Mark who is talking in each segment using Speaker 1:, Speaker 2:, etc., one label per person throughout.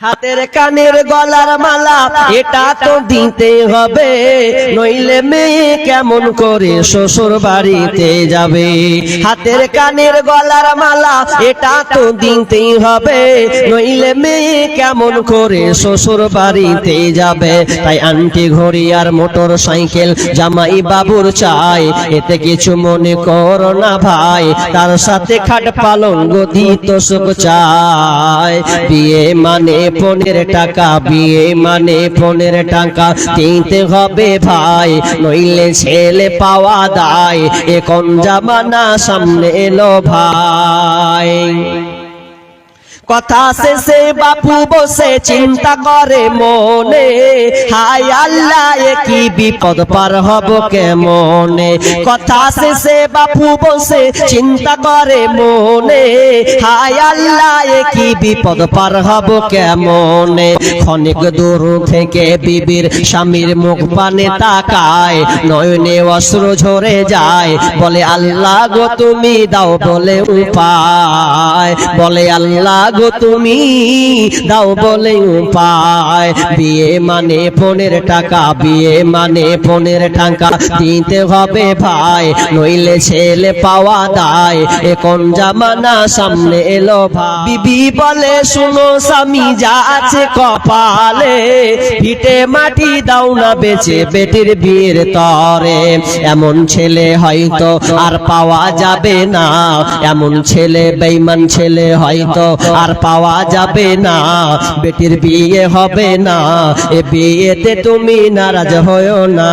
Speaker 1: হাতের কানের গলার মালা, এটা তো দিতে হবে। নইলে মেয়ে কেমন করে শ্বশুর বাড়িতে যাবে? হাতের কানের গলার মালা, এটা তো দিতেই হবে। নইলে মেয়ে কেমন করে শ্বশুর বাড়িতে যাবে? তাই আন্টি ঘড়ি আর মোটর সাইকেল জামাই বাবুর চাই। এতে কিছু মনে করো না ভাই, তার সাথে খাট পালঙ্গ দিত সুখ চাই। বিয়ে মানে পনেরো টাকা, বিয়ে মানে পনেরো টাকা। কিনতে হবে ভাই, নইলে ছেলে পাওয়া দায়। এখন জামানা সামনে এলো ভাই। কথা শেষে বাপু বসে চিন্তা করে মনে হাই আল্লাহ কি বিপদ পার হব কেমনে? কথা শেষে বাপু বসে চিন্তা করে মনে হাই আল্লাহ কি বিপদ পার হব কেমনে? ক্ষণিক দূর থেকে বিবির স্বামীর মুখ পানে তাকায়, নয়নে অস্ত্র ঝরে যায়, বলে, আল্লাহ গো, তুমি দাও বলে উপায়, বলে, আল্লাহ গো তুমি দাও বলে উপায়। বিয়ে মানে পনেরো টাকা, বিয়ে মানে পনেরো টাকা। দিতে হবে ভাই, নইলে ছেলে পাওয়া দায়। এখন জামানা সামনে এলো ভাই। বিবি বলে, শুনো স্বামী, যা আছে কপালে। ভিটে মাটি দাও না বেচে বেটির বিয়ের তরে। এমন ছেলে হয়তো আর পাওয়া যাবে না। এমন ছেলে, বেইমান ছেলে হয়তো আর পাওয়া যাবে না। বেটির বিয়ে হবে না। এ বিয়েতে তুমি নারাজ হয়েও না।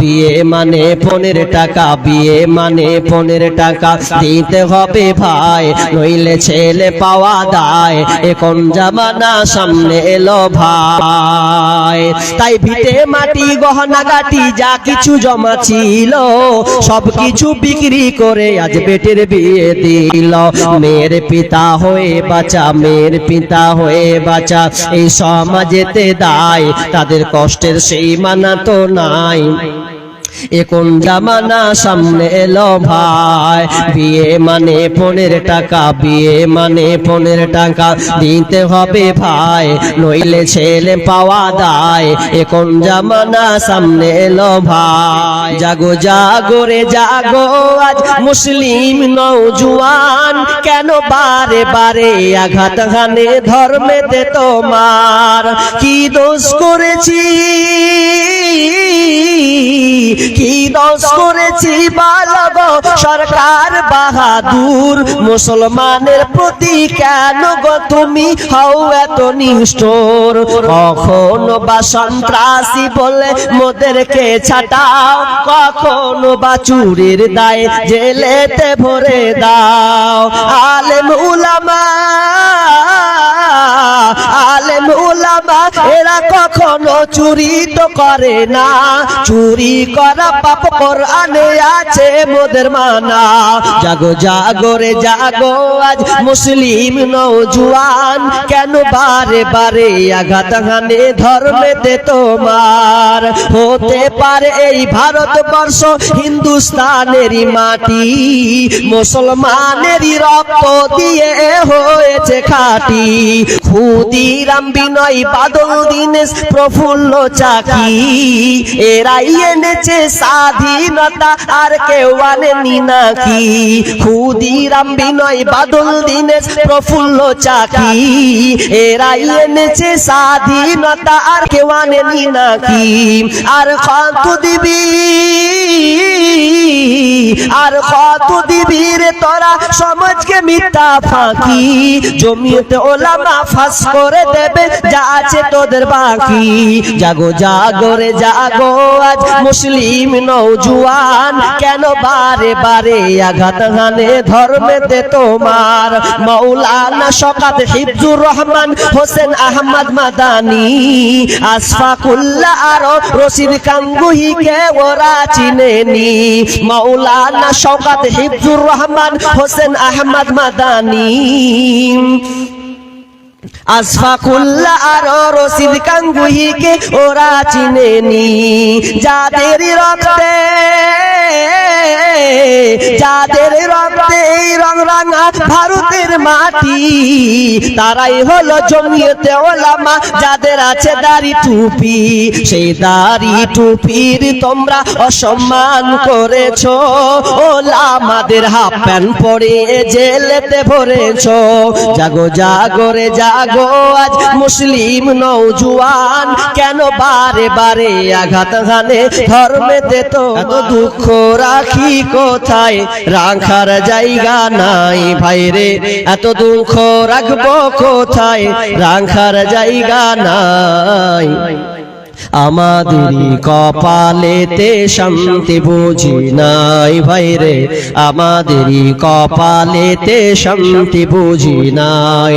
Speaker 1: বিয়ে মানে পনেরো টাকা, বিয়ে মানে পনেরো টাকা দিতে হবে ভাই। নইলে ছেলে পাওয়া দায়। এখন জামানা সামনে এলো ভাই। তাই ভিটে মাটি, গহনা, গাটি, যা কিছু জমা ছিল সব কিছু বিক্রি করে আজ বেটের বিয়ে দিল। মেয়ের পিতা হয়ে বাঁচা মেয়ের পিতা হয়ে বাঁচা। এই সমাজেতে দায় তাদের কষ্টের সেই মানা তো নাই। এখন জামানা সামনে এলো ভাই। বিয়ে মানে পনেরো টাকা, বিয়ে মানে পনেরো টাকা। দিতে হবে ভাই, নইলে ছেলে পাওয়া দায়। এখন জামানা সামনে এলো ভাই। জাগো জাগো রে, জাগো, আজ মুসলিম নৌজুয়ান কেন বারে বারে আঘাত হানে ধর্মেতে তোমার? কি দোষ করেছি? কি দোষ করেছি বালগ সরকার বাহাদুর, মুসলমানের প্রতি কেন গো তুমি হও এত নিষ্ঠুর? কখনো বা সন্ত্রাসী বলে মোদেরকে ছাটাও, কখনো বা চুরির দায় জেলেতে ভরে দাও। আলেম উলামা আলেম উলামা এরা কখনো চুরি তো করে না। চুরি করা পাপ কোরআনে আছে মোদের মানা। জাগো জাগো রে, জাগো, আজ মুসলিম নৌজুয়ান কেন বারে বারে আঘাত হানে ধর্মেতে তোমার? হতে পারে এই ভারতবর্ষ হিন্দুস্তানেরই মাটি, মুসলমানেরই রক্ত দিয়ে হয়েছে খাটি। ক্ষুদিরাম বিনয় বাদল দীনেশ প্রফুল্ল চাকি। এরাই এনেছে স্বাধীনতা, আর কেউ আনেনি নাকি। ক্ষুদিরাম বিনয় বাদল দীনেশ প্রফুল্ল চাকি। এরাই এনেছে স্বাধীনতা, আর কেউ আনেনি নাকি। আর কত দিবি, আর কত দিবি রে তোরা সমাজকে মিথ্যা ফাঁকি। জমিতে ওলামা ফাঁস করে দেবে, যা আছে তোদের জীবনের বাকি জাগো জাগরে জাগো আজ মুসলিম নৌজুয়ান কেন বারে বারে আঘাত হানে ধর্মেতে তোমার? মৌলানা শকাত হিফজুর রহমান, হোসেন আহমদ মাদানি। আসফাকুল্লাহ আর রশিদ কাঙ্গুহিকে ওরা চিনেনি। মৌলানা শকাত হিফজুর রহমান, হোসেন আহমদ মাদানি। আসফাকুল্লাহ আর রশিদ কাঙ্গুহিকে ওরা চিনেনি। যাদের রক্তে যাদের রক্তে রং রাঙা ভারতের মাটি, তারাই হলো জমিয়তে ওলামা, যাদের আছে দাড়ি টুপি। সেই দাড়ি টুপির তোমরা অসম্মান করেছ। ওলামাদের হাফ প্যান্ট পরে জেলেতে ভরেছ। জাগো জাগো রে, জাগো, আজ মুসলিম নৌজুয়ান কেন বারে বারে আঘাত হানে? ধর্মেতে তো দুঃখ রাখি কোথায়? রাখার জায়গা নাই ভাইরে, এত দুঃখ রাখব কোথায়? রাখার জায়গা নাই। আমাদেরই কপালেতে শান্তি বুঝি নাই ভাইরে আমাদেরই কপালেতে শান্তি বুঝি নাই।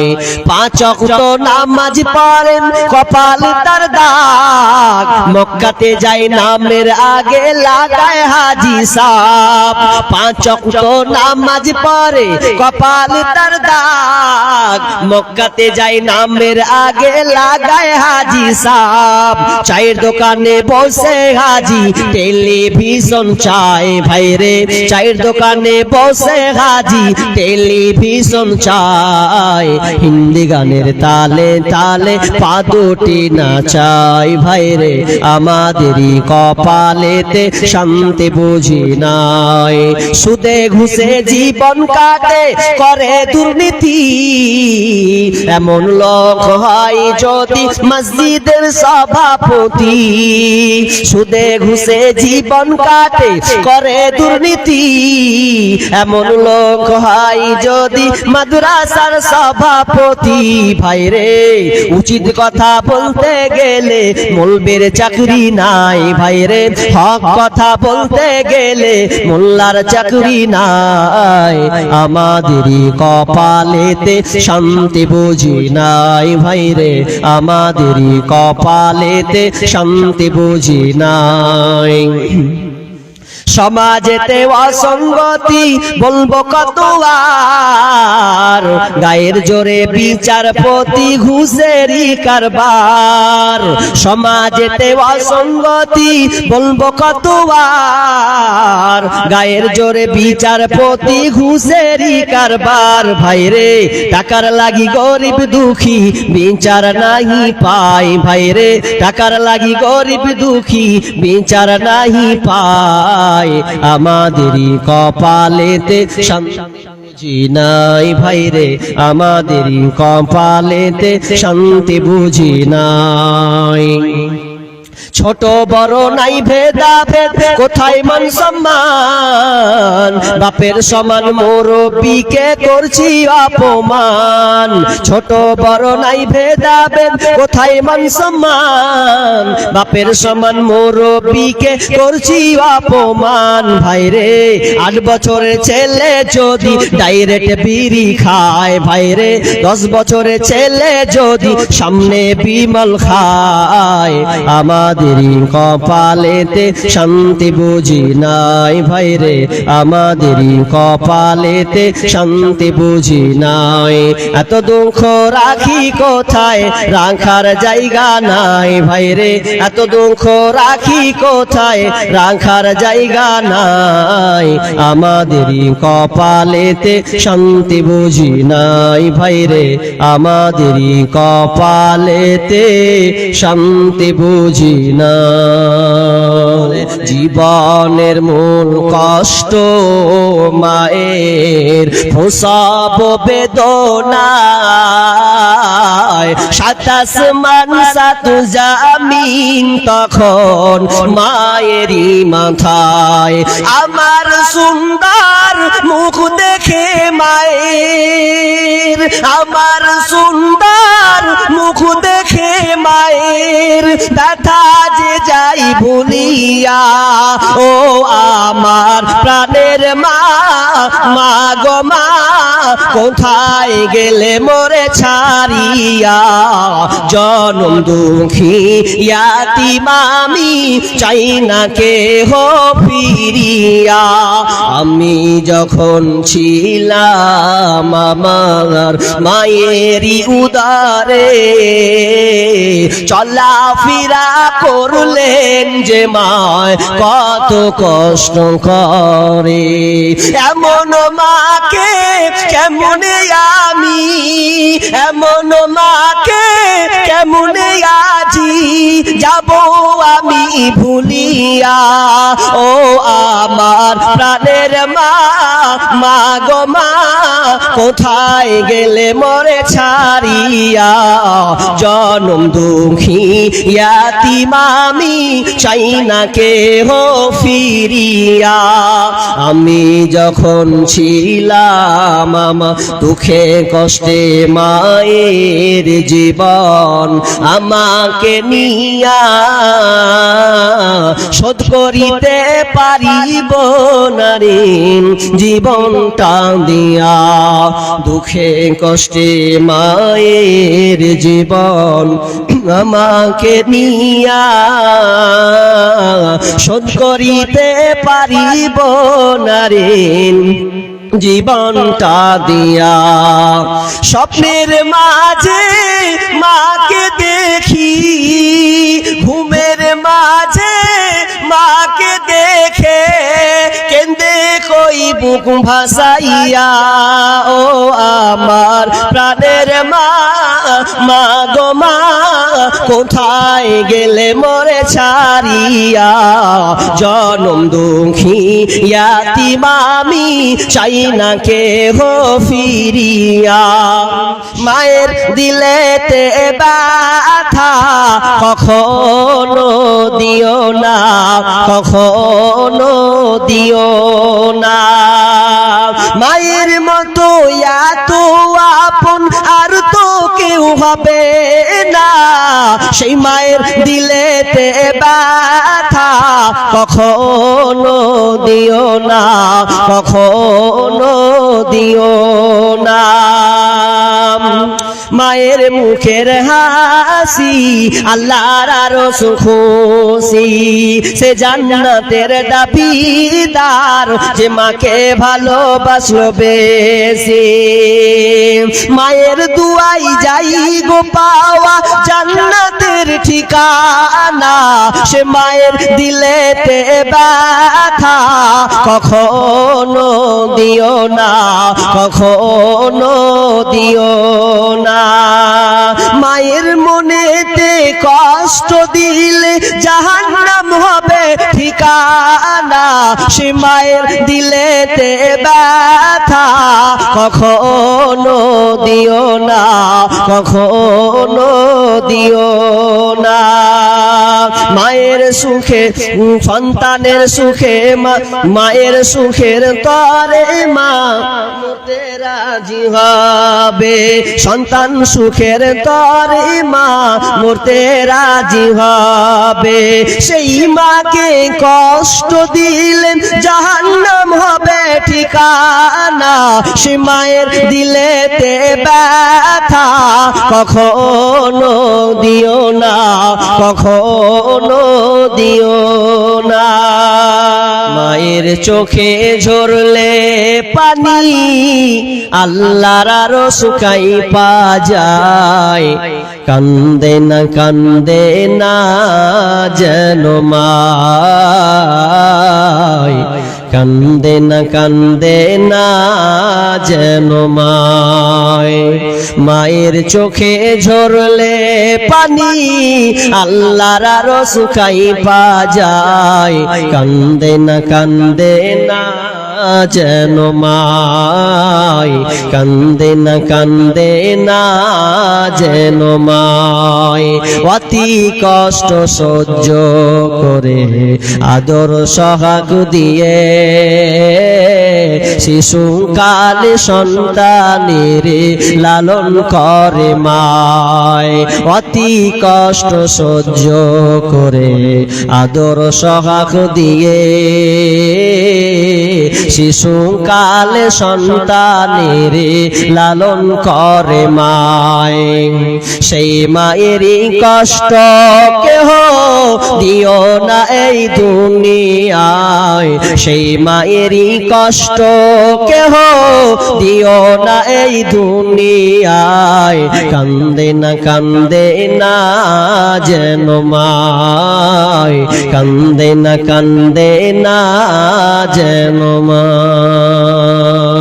Speaker 1: পাঁচ অক্ত নামাজ পড়েন কপাল তার দাগ। মক্কাতে যাই নামের আগে লাগায় হাজি সাপ। পাঁচ অক্ত নামাজ পড়ে কপাল তার দাগ। মক্কাতে যাই নামের আগে লাগায় হাজি সাপ। চায়ের দোকানে বসে হাজি, টেলিভিশন চায় ভাইরে চায়ের দোকানে বসে হাজি, টেলিভিশন চায়। হিন্দি গানের তালে তালে পা দুটি নাচাই ভাইরে আমাদেরই কপালেতে শান্তি বুঝি নাই। সুদে ঘুষে জীবন কাটে, করে দুর্নীতি। এমন লোক হয় যদি মসজিদের সভাপতি সুদে ঘুষে জীবন কাটে, করে দুর্নীতি। এমন লোক হয় যদি মাদ্রাসার সভাপতি। ভাই রে, উচিত কথা বলতে গেলে মলবের চাকরি নাই। ভাই রে, হক কথা বলতে গেলে মোল্লার চাকরি নাই। আমাদেরই কপালেতে শান্তি বুঝি নাই। ভাই রে, আমাদেরই কপালেতে শান্তি বুঝি নাই। সমাজেতে অসঙ্গতি বলব কত আর গায়ের জোরে বিচারপতি ঘুষেরই কারবার। সমাজেতে অসঙ্গতি বলব কত আর গায়ের জোরে বিচারপতি ঘুষেরই কারবার। ভাইরে, টাকার লাগি গরিব দুঃখী, বিচার নাহি পাই। ভাইরে, টাকার লাগি গরিব দুঃখী, বিচার নাহি পায় আমাদেরই কপালেতে শান্তি নাই রে আমাদেরই কপালেতে শান্তি বুঝি নাই। ছোট বড় নাই ভেদা ভেদ, কোথায় মান সম্মান? বাপের সমান মোর মুরব্বীকে করছি অপমান। ছোট বড় নাই ভেদা ভেদ, কোথায় মান সম্মান? বাপের সমান মোর মুরব্বীকে করছি অপমান। ভাইরে, আট বছরের ছেলে যদি ডাইরেক্ট বিড়ি খায়, ভাইরে, দশ বছরের ছেলে যদি সামনে বিমল খায় আমাদেরই কপালেতে শান্তি বুঝি নাই ভাই রে। আমাদেরই কপালেতে শান্তি বুঝি নাই। এত দুঃখ রাখি কোথায়? রাখার জায়গা নাই ভাই রে। এত দুঃখ রাখি কোথায়? রাখার জায়গা নাই। আমাদেরই কপালেতে শান্তি বুঝি নাই ভাই রে। আমাদেরই কপালেতে শান্তি বুঝি না। জীবনের মূল কষ্ট মায়ের, প্রসব বেদনা সাতাশ মান সাত জামিন তখন মায়েরই মাথায়। আমার সুন্দর মুখ দেখে মায়ের, আমার সুন্দর মুখ দেখে মায়ের, ব্যথা যে যাই ভুলিয়া, ও আমার প্রাণের মা মা গো মা, কোথায় গেলে মোরে ছাড়িয়া? জনম দুঃখী ইয়াতি মামি চাই না কে হো ফিরিয়া। আমি যখন ছিলাম আমার মায়েরই উদারে, চলাফেরা করলেন যে মায় কত কষ্ট করে। এমন মাকে কেমন আমি, এমন মাকে কেমনে আজি, যাব আমি ভুলিয়া। ও আমার প্রাণের মা মা গো মা, কোথায় গেলে মরে ছাড়িয়া? জনম দুঃখী মামি চাই না কে হো ফিরিয়া। আমি যখন ছিলাম আমা দুঃখে কষ্টে মায়ের জীবন আমাকে নিয়া। শোধ করিতে পারিব নারী জীবনটা দিয়া, দুঃখে কষ্টে মায়ের জীবন আমাকে নিয়া শোধ করিতে পারিব নারীন জীবনটা দিয়া। স্বপ্নের মাঝে মাকে দেখি, ঘুমের মাঝে মাকে দেখে বুক ভাসাইয়া, ও আমার প্রাণের মা মা গো মা, কোথায় গেলে মরে ছাড়িয়া? জনম দুঃখী ইয়াতি মামি চাই না কে হো ফিরিয়া। মায়ের দিলেতে ব্যথা কখনো দিও না, কখনো দিও হবে না। সেই মায়ের দিলেতে ব্যথা কখনো দিও না, কখনো দিও না। মায়ের মুখের হাসি, আল্লাহর আরও খুশি সে জান্নাতের দাবিদার যে মাকে ভালোবাসলো বেশি। মায়ের দুয়াই যাই গো পাওয়া জান্নাতের ঠিকানা। সে মায়ের দিলেতে ব্যথা কখনো দিও না, কখনো দিও না। মায়ের মনেতে কষ্ট দিলে জাহান্নাম হবে ঠিকানা। সে মায়ের দিলেতে ব্যথা কখনো দিও না, কখনো দিও না। মায়ের সুখে, সন্তানের সুখে মায়ের সুখের তরে মা রাজি হবে। সন্তান সুখের তরে মা মরতে রাজি হবে। সেই মাকে কষ্ট দিলেন হবে ঠিকানা সে মায়ের দিলেতে ব্যথা কখনো দিও না, কখনো দিও না। মায়ের চোখে ঝরলে পানি, আল্লাহর আরও শুকাই পা যায় কান্দে না কান্দে না যেন মায়। কান্দে না কান্দে না যেন মায়। মায়ের চোখে ঝরলে পানি আল্লাহর শুকাই পা যায়। কান্দে না কান্দে না যেন মাই, কান্দে না কান্দে না যেন মাই। অতি কষ্ট সহ্য করে আদর সহাগ দিয়ে শিশুকালে সন্তানের লালন করে মায়। অতি কষ্ট সহ্য করে আদর সহাক দিয়ে। শিশু শিশুকালে সন্তানের লালন করে মায়। সেই মায়েরই কষ্ট কেহ দিও না এই দুনিয়ায়। সেই মায়েরই কষ্ট কেহ দিও না এই দুনিয়ায়। কান্দে না কান্দে না যেন মায়। কান্দে না কান্দে না যেন মায়।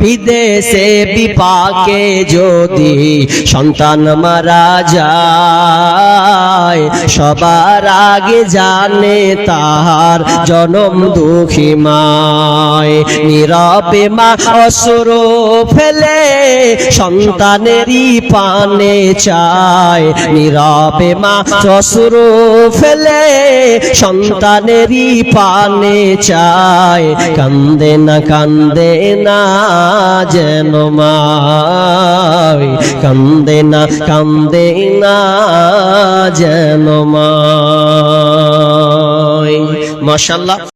Speaker 1: বিদেশে বিপাকে যদি সন্তান মারা যায়, সবার আগে জানে তাহার জনম দুঃখী মায়। নীরবে মা অসুর ফেলে সন্তানেরই পানে চায়। নীরবে মা অসুর ফেলে সন্তানেরই পানে চায়। কান্দে না কান্দে না যেন কান্দে না কান্দে না যেন মায়। মাশাল্লাহ